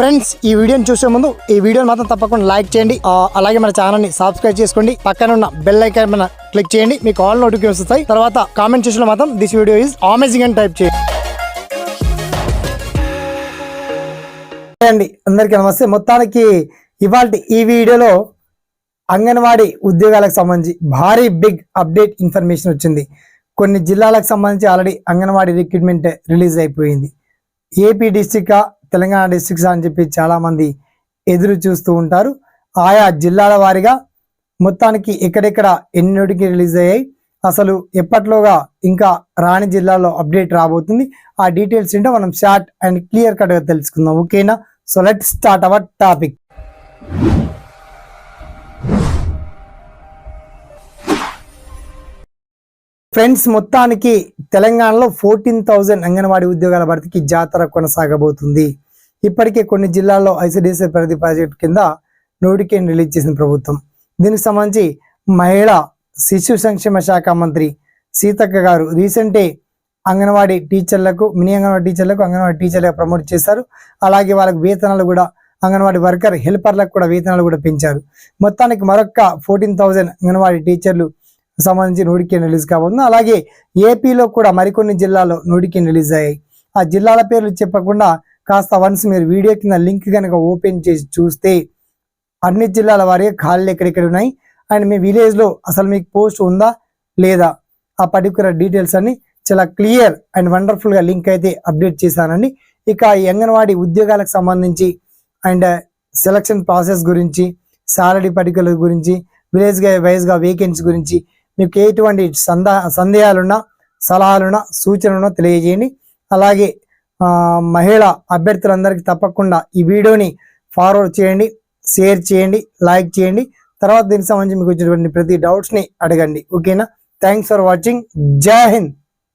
Friends ఈ వీడియోని చూసే ముందు ఈ వీడియోని మాత్రం తప్పకుండా లైక్ చేయండి. అలాగే మన ఛానల్ని సబ్స్క్రైబ్ చేసుకోండి. పక్కన ఉన్న బెల్ ఐకాన్ మన క్లిక్ చేయండి. మీకు ఆల్ నోటిఫికేషన్ వస్తాయి. తర్వాత కామెంట్ చేసిన మాత్రం దిస్ వీడియో ఈజ్ అమేజింగ్ అని టైప్ చేయండి. అండి అందరికీ నమస్తే. మొత్తానికి ఇవాళ ఈ వీడియోలో అంగన్వాడీ ఉద్యోగాలకు సంబంధించి భారీ బిగ్ అప్డేట్ ఇన్ఫర్మేషన్ వచ్చింది. కొన్ని జిల్లాలకు సంబంధించి ఆల్రెడీ అంగన్వాడీ రిక్రూట్మెంట్ రిలీజ్ అయిపోయింది. ఏపీ డిస్టిక్గా తెలంగాణ డిస్ట్రిక్ట్స్ అని చెప్పి చాలామంది ఎదురు చూస్తూ ఉంటారు. ఆయా జిల్లాల వారీగా మొత్తానికి ఎక్కడెక్కడ ఎన్ని నోటికి రిలీజ్ అయ్యాయి అసలు ఎప్పట్లోగా ఇంకా రాణి జిల్లాలో అప్డేట్ రాబోతుంది ఆ డీటెయిల్స్ ఏంటో మనం షార్ట్ అండ్ క్లియర్ కట్గా తెలుసుకుందాం. ఓకేనా? So let start our topic friends మొత్తానికి తెలంగాణలో ఫోర్టీన్ థౌజండ్ అంగన్వాడీ ఉద్యోగాల భర్తీకి జాతర కొనసాగబోతుంది. ఇప్పటికే కొన్ని జిల్లాల్లో ఐసిడిఎస్ ప్రతి ప్రాజెక్ట్ కింద నోటిఫికేషన్ రిలీజ్ చేసిన ప్రభుత్వం. దీనికి సంబంధించి మహిళా శిశు సంక్షేమ శాఖ మంత్రి సీతక్క గారు రీసెంటే అంగన్వాడీ టీచర్లకు మినీ అంగన్వాడీ టీచర్లకు అంగన్వాడీ టీచర్లకు ప్రమోట్ చేశారు. అలాగే వాళ్ళకి వేతనాలు కూడా అంగన్వాడీ వర్కర్ హెల్పర్లకు కూడా వేతనాలు కూడా పెంచారు. మొత్తానికి మరొక ఫోర్టీన్ థౌజండ్ అంగన్వాడీ టీచర్లు సంబంధించి నోటిఫికేషన్ రిలీజ్ కాబోతుంది. అలాగే ఏపీలో కూడా మరికొన్ని జిల్లాల్లో నోటిఫికేషన్ రిలీజ్ అయ్యాయి. ఆ జిల్లాల పేర్లు చెప్పకుండా కాస్త వన్స్ మీరు వీడియో కింద లింక్ కనుక ఓపెన్ చేసి చూస్తే అన్ని జిల్లాల వారిగా ఖాళీలు ఎక్కడెక్కడ ఉన్నాయి. అండ్ మీ విలేజ్లో అసలు మీకు పోస్ట్ ఉందా? లేదా? ఆ పర్టికులర్ డీటెయిల్స్ అన్ని చాలా క్లియర్ అండ్ వండర్ఫుల్గా లింక్ అయితే అప్డేట్ చేశానండి. ఇక ఈ అంగన్వాడీ ఉద్యోగాలకు సంబంధించి అండ్ సెలక్షన్ ప్రాసెస్ గురించి సాలరీ పర్టికులర్ గురించి విలేజ్ వైజ్గా వేకెన్సీ గురించి మీకు ఎటువంటి సందా సందేహాలున్నా సలహాలున్నా సూచనలున్నా తెలియజేయండి. అలాగే మహిళ మహిళా అభ్యర్థులందరికీ తప్పకుండా ఈ వీడియోని ఫార్వర్డ్ చేయండి షేర్ చేయండి లైక్ చేయండి. తర్వాత దీనికి సంబంధించి మీకు వచ్చినటువంటి ప్రతి డౌట్స్ని అడగండి. ఓకేనా? Thanks for watching. జై హింద్.